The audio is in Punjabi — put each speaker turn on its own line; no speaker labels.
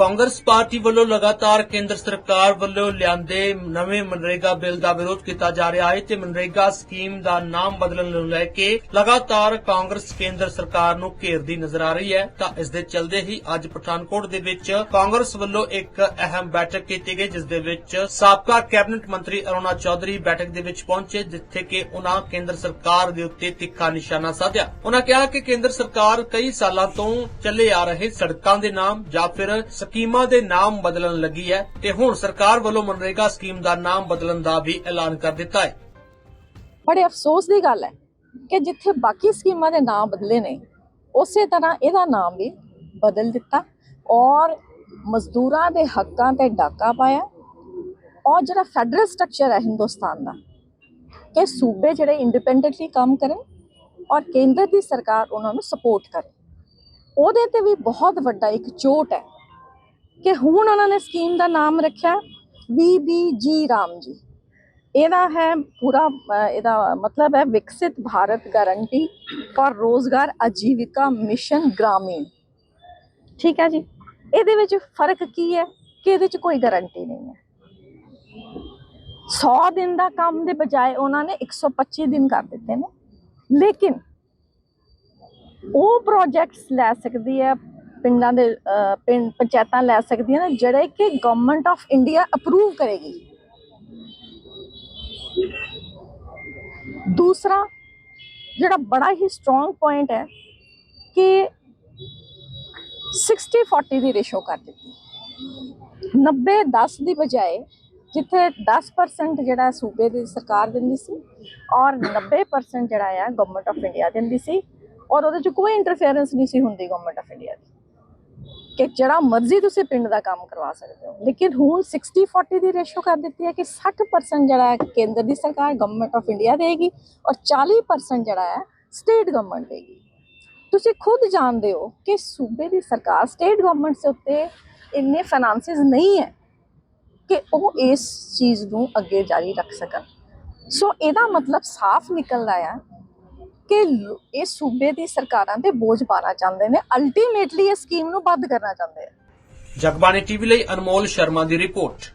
ਕਾਂਗਰਸ ਪਾਰਟੀ ਵੱਲੋਂ ਲਗਾਤਾਰ ਕੇਂਦਰ ਸਰਕਾਰ ਵੱਲੋਂ ਲਿਆਂਦੇ ਨਵੇਂ ਮਨਰੇਗਾ ਬਿੱਲ ਦਾ ਵਿਰੋਧ ਕੀਤਾ ਜਾ ਰਿਹਾ ਹੈ ਤੇ ਮਨਰੇਗਾ ਸਕੀਮ ਦਾ ਨਾਮ ਬਦਲਣ ਨੂੰ ਲੈ ਕੇ ਲਗਾਤਾਰ ਕਾਂਗਰਸ ਕੇਂਦਰ ਸਰਕਾਰ ਨੂੰ ਘੇਰਦੀ ਨਜ਼ਰ ਆ ਰਹੀ ਹੈ। ਤਾਂ ਇਸ ਦੇ ਚਲਦੇ ਹੀ ਅੱਜ ਪਠਾਨਕੋਟ ਦੇ ਵਿੱਚ ਕਾਂਗਰਸ ਵੱਲੋਂ ਇੱਕ ਅਹਿਮ ਬੈਠਕ ਕੀਤੀ ਗਈ, ਜਿਸ ਦੇ ਵਿੱਚ ਸਾਬਕਾ ਕੈਬਨਿਟ ਮੰਤਰੀ ਅਰੁਣਾ ਚੌਧਰੀ ਬੈਠਕ ਦੇ ਵਿੱਚ ਪਹੁੰਚੇ, ਜਿੱਥੇ ਕਿ ਉਹਨਾਂ ਕੇਂਦਰ ਸਰਕਾਰ ਦੇ ਉੱਤੇ ਤਿੱਖਾ ਨਿਸ਼ਾਨਾ ਸਾਧਿਆ। ਉਹਨਾਂ ਕਿਹਾ ਕਿ ਕੇਂਦਰ ਸਰਕਾਰ ਕਈ ਸਾਲਾਂ ਤੋਂ ਚੱਲੇ ਆ ਰਹੇ ਸੜਕਾਂ ਦੇ ਨਾਮ ਜਾਂ ਫਿਰ ਸਕੀਮਾਂ ਦੇ ਨਾਮ ਬਦਲਣ ਲੱਗੀ ਹੈ ਤੇ ਹੁਣ ਸਰਕਾਰ ਵੱਲੋਂ ਮਨਰੇਗਾ ਸਕੀਮ ਦਾ ਨਾਮ ਬਦਲਣ ਦਾ ਵੀ ਐਲਾਨ ਕਰ ਦਿੱਤਾ ਹੈ।
ਬੜੇ ਅਫਸੋਸ ਦੀ ਗੱਲ ਹੈ ਕਿ ਜਿੱਥੇ ਬਾਕੀ ਸਕੀਮਾਂ ਦੇ ਨਾਮ ਬਦਲੇ ਨੇ, ਉਸੇ ਤਰ੍ਹਾਂ ਇਹਦਾ ਨਾਮ ਵੀ ਬਦਲ ਦਿੱਤਾ ਔਰ ਮਜ਼ਦੂਰਾਂ ਦੇ ਹੱਕਾਂ ਤੇ ਡਾਕਾ ਪਾਇਆ ਔਰ ਜਿਹੜਾ ਫੈਡਰਲ ਸਟਰਕਚਰ ਹੈ ਹਿੰਦੁਸਤਾਨ ਦਾ ਕਿ ਸੂਬੇ ਜਿਹੜੇ ਇੰਡੀਪੈਂਡੈਂਟਲੀ ਕੰਮ ਕਰਨ ਔਰ ਕੇਂਦਰ ਦੀ ਸਰਕਾਰ ਉਹਨਾਂ ਨੂੰ ਸਪੋਰਟ ਕਰੇ। ਉਹਦੇ ਤੇ ਵੀ ਬਹੁਤ ਵੱਡਾ ਇੱਕ ਚੋਟ ਹੈ ਕਿ ਹੁਣ ਉਹਨਾਂ ਨੇ ਸਕੀਮ ਦਾ ਨਾਮ ਰੱਖਿਆ ਵੀਬੀਜੀ ਰਾਮ ਜੀ। ਇਹਦਾ ਹੈ ਪੂਰਾ ਇਹਦਾ ਮਤਲਬ ਹੈ ਵਿਕਸਿਤ ਭਾਰਤ ਗਾਰੰਟੀ ਫॉर ਰੋਜ਼ਗਾਰ ਆਜੀਵਿਕਾ ਮਿਸ਼ਨ ਗ੍ਰਾਮੀਣ। ਠੀਕ ਹੈ ਜੀ? ਇਹਦੇ ਵਿੱਚ ਫ਼ਰਕ ਕੀ ਹੈ ਕਿ ਇਹਦੇ ਵਿੱਚ ਕੋਈ ਗਾਰੰਟੀ ਨਹੀਂ ਹੈ। 100 ਦਿਨ ਦਾ ਕੰਮ ਦੇ ਬਜਾਏ ਉਹਨਾਂ ਨੇ 125 ਦਿਨ ਕਰ ਦਿੱਤੇ ਨੇ। ਲੇਕਿਨ ਉਹ ਪ੍ਰੋਜੈਕਟਸ ਲੈ ਸਕਦੀ ਹੈ ਪਿੰਡਾਂ ਦੇ ਪਿੰਡ ਪੰਚਾਇਤਾਂ ਲੈ ਸਕਦੀਆਂ ਨੇ, ਜਿਹੜੇ ਕਿ ਗਵਰਨਮੈਂਟ ਆਫ ਇੰਡੀਆ ਅਪਰੂਵ ਕਰੇਗੀ। ਦੂਸਰਾ, ਜਿਹੜਾ ਬੜਾ ਹੀ ਸਟਰੋਂਗ ਪੁਆਇੰਟ ਹੈ ਕਿ 60 40 ਦੀ ਰੇਸ਼ੋ ਕਰ ਦਿੱਤੀ। 90 10 ਦੀ ਬਜਾਏ ਜਿੱਥੇ 10% ਜਿਹੜਾ ਸੂਬੇ ਦੀ ਸਰਕਾਰ ਦਿੰਦੀ ਸੀ ਔਰ 90% ਜਿਹੜਾ ਆ ਗਵਰਨਮੈਂਟ ਆਫ ਇੰਡੀਆ ਦਿੰਦੀ ਸੀ ਔਰ ਉਹਦੇ ਚ ਕੋਈ ਇੰਟਰਫੇਰੈਂਸ ਨਹੀਂ ਸੀ ਹੁੰਦੀ ਗਵਰਨਮੈਂਟ ਆਫ ਇੰਡੀਆ ਦੀ। ਕਿ ਜਿਹੜਾ ਮਰਜ਼ੀ ਤੁਸੀਂ ਪਿੰਡ ਦਾ ਕੰਮ ਕਰਵਾ ਸਕਦੇ ਹੋ। ਲੇਕਿਨ ਹੁਣ 60 40 ਦੀ ਰੇਸ਼ੋ ਕਰ ਦਿੱਤੀ ਹੈ ਕਿ 60% ਜਿਹੜਾ ਹੈ ਕੇਂਦਰ ਦੀ ਸਰਕਾਰ ਗਵਰਨਮੈਂਟ ਆਫ ਇੰਡੀਆ ਦੇਗੀ ਔਰ 40% ਜਿਹੜਾ ਹੈ ਸਟੇਟ ਗਵਰਨਮੈਂਟ ਦੇਗੀ। ਤੁਸੀਂ ਖੁਦ ਜਾਣਦੇ ਹੋ ਕਿ ਸੂਬੇ ਦੀ ਸਰਕਾਰ ਸਟੇਟ ਗਵਰਨਮੈਂਟ ਦੇ ਉੱਤੇ ਇੰਨੇ ਫਾਈਨਾਂਸਿਸ ਨਹੀਂ ਹੈ ਕਿ ਉਹ ਇਸ ਚੀਜ਼ ਨੂੰ ਅੱਗੇ ਜਾਰੀ ਰੱਖ ਸਕਣ। ਸੋ ਇਹਦਾ ਮਤਲਬ ਸਾਫ਼ ਨਿਕਲਦਾ ਆ ਕਿ ਇਹ ਸੂਬੇ ਦੀ ਸਰਕਾਰਾਂ ਤੇ ਬੋਝ ਪਾਣਾ ਚਾਹੁੰਦੇ ਨੇ ਅਲਟੀਮੇਟਲੀ ਇਹ ਸਕੀਮ ਨੂੰ ਬੰਦ ਕਰਨਾ ਚਾਹੁੰਦੇ ਆ।
ਜਗਬਾਣੀ ਟੀਵੀ ਲਈ ਅਨਮੋਲ ਸ਼ਰਮਾ ਦੀ ਰਿਪੋਰਟ।